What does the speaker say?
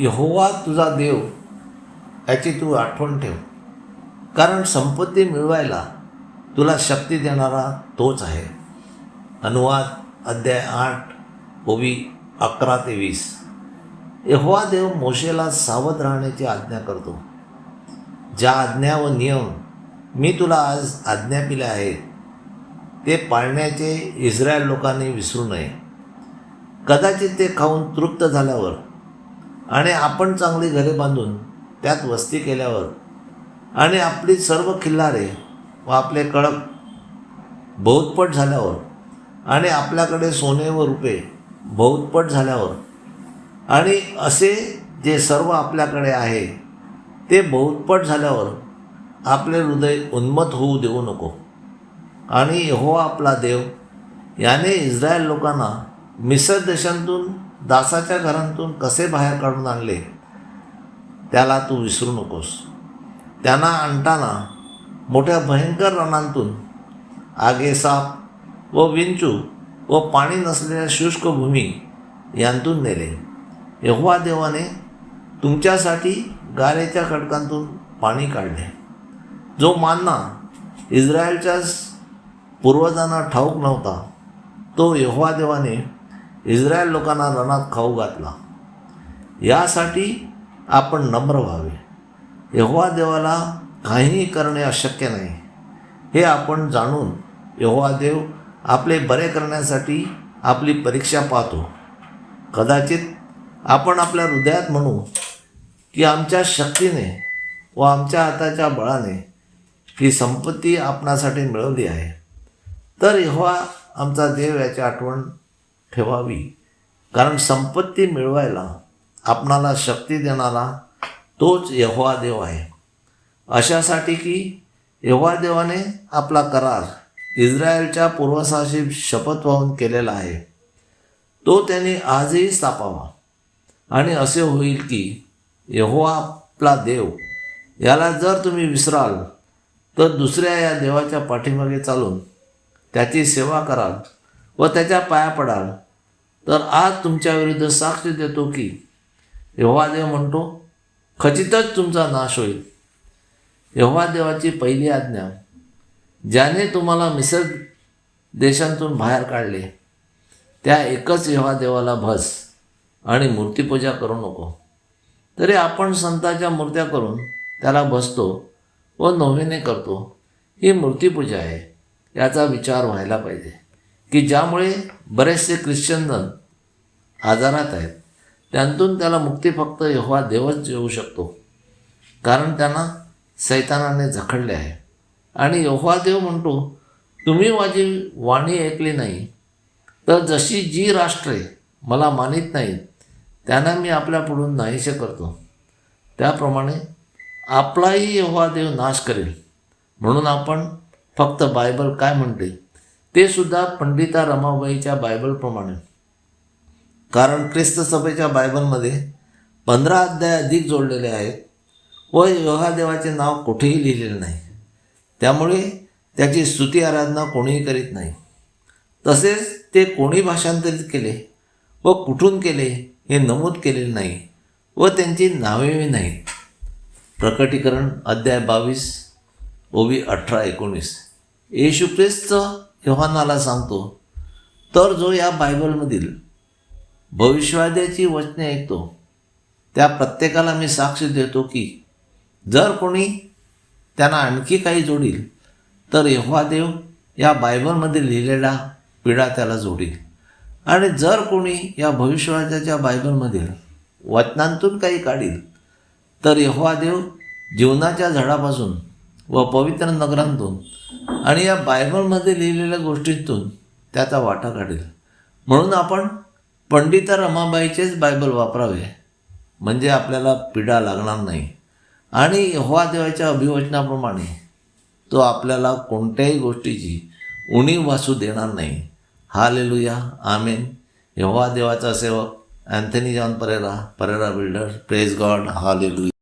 यहोवा तुझा देव याची तू आठवण ठेव. कारण संपत्ती मिळवायला तुला शक्ती देणारा तोच आहे. अनुवाद अध्याय आठ ओवी अकरा ते वीस. यहोवा देव मोशेला सावध राहण्याची आज्ञा करतो. ज्या आज्ञा व नियम मी तुला आज आज्ञा पिल्या आहेत ते पाळण्याचे इस्रायल लोकांनी विसरू नये. कदाचित ते खाऊन तृप्त झाल्यावर आणि आपण चांगली घरे बांधून त्यात वस्ती केल्यावर आणि आपली सर्व खिल्लारे व आपले कळप बहुतपट झाल्यावर आणि आपल्याकडे सोने व रुपे बहुतपट झाल्यावर आणि असे जे सर्व आपल्याकडे आहे ते बहुतपट झाल्यावर आपले हृदय उन्मत होऊ देऊ नको. आणि हो आपला देव याने इस्रायल लोकांना मिसर देशांतून दासाच्या घरांतून कसे बाहेर काढून आणले त्याला तू विसरू नकोस. त्यांना आणताना मोठ्या भयंकर रणांतून आगे साप व विंचू व पाणी नसलेल्या शुष्क भूमी यांतून नेले. यहोवा देवाने तुमच्यासाठी गारेच्या खडकांतून पाणी काढले. जो मानना इस्रायलच्या पूर्वजांना ठाऊक नव्हता तो यहोवा देवाने इस्रायल लोकांना रणात खाऊ घातला. यासाठी आपण नम्र व्हावे. यहोवा देवाला काहीही करणे अशक्य नाही. हे आपण जाणून यहोवा देव आपले बरे करण्यासाठी आपली परीक्षा पाहतो. कदाचित आपण आपल्या हृदयात म्हणू की आमच्या शक्तीने व आमच्या हाताच्या बळाने ही संपत्ती आपणासाठी मिळवली आहे. तर यहोवा आमचा देव याची आठवण ठेवावी. कारण संपत्ती मिळवायला आपणाला शक्ती देणारा तोच यहोवा देव आहे. अशासाठी की यहोवा देवाने आपला करार इस्रायलच्या पूर्वसाशी शपथ वाहून केलेला आहे. तो त्यांनी आजही स्थापावा. आणि असे होईल की यहोवा आपला देव याला जर तुम्ही विसराल तर दुसऱ्या या देवाच्या पाठीमागे चालून त्याची सेवा कराल. व त्याच्या पाया पडाल. तर आज तुमच्या विरुद्ध साक्ष देतो की यहोवा देव म्हणतो खचितच तुमचा नाश होईल. यहोवा देवाची पहिली आज्ञा ज्याने तुम्हाला मिसर देशांतून बाहेर काढले त्या एकच यहोवा देवाला भस आणि मूर्तीपूजा करू नको. तरी आपण संतांच्या मूर्त्या करून त्याला बसतो व नोव्हेने करतो. ही मूर्तीपूजा आहे याचा विचार व्हायला पाहिजे. की ज्यामुळे बरेचसे ख्रिश्चन जण आजारात आहेत. त्यांतून त्याला मुक्ती फक्त यहोवा देवच येऊ शकतो. कारण त्यांना सैतानाने झखडले आहे. आणि यहोवा देव म्हणतो तुम्ही माझी वाणी ऐकली नाही तर जशी जी राष्ट्रे मला मानित नाहीत त्यांना मी आपल्यापुढून नाहीसे करतो. त्याप्रमाणे आपलाही यहोवा देव नाश करेल. म्हणून आपण फक्त बायबल काय म्हणते? ते सुद्धा पंडिता रमाबाईच्या बायबलप्रमाणे कारण ख्रिस्त सभेच्या बायबलमध्ये पंधरा अध्याय अधिक जोडलेले आहेत व देवाचे नाव कुठेही लिहिलेले नाही. त्यामुळे त्याची स्तुती आराधना कोणीही करीत नाही. तसेच ते कोणी भाषांतरित केले व कुठून केले हे नमूद केलेले नाही व त्यांची नावेही नाही प्रकटीकरण अध्याय बावीस ओवी अठरा एकोणीस. येशू ख्रिस्त योहानाला सांगतो तर जो या बायबलमधील भविष्यवाद्याची वचने ऐकतो त्या प्रत्येकाला मी साक्ष देतो की जर कोणी त्यांना आणखी काही जोडील तर यहोवा देव या बायबलमध्ये लिहिलेला पिढा त्याला जोडील. आणि जर कोणी या भविष्यवाद्याच्या बायबलमधील वचनांतून काही काढील तर यहोवा देव जीवनाच्या झाडापासून व पवित्र नगरांतून आणि या बायबलमध्ये लिहिलेल्या गोष्टींतून त्याचा वाटा काढेल. म्हणून आपण पंडिता रमाबाईचेच बायबल वापरावे. म्हणजे आपल्याला पिढा लागणार नाही. आणि यहोवा देवाच्या अभिवचनाप्रमाणे तो आपल्याला कोणत्याही गोष्टीची उणीव वासू देणार नाही. हा लेलुया आमेन. यहोवा देवाचा सेवक Anthony John Pereira Pereira builder. Praise God hallelujah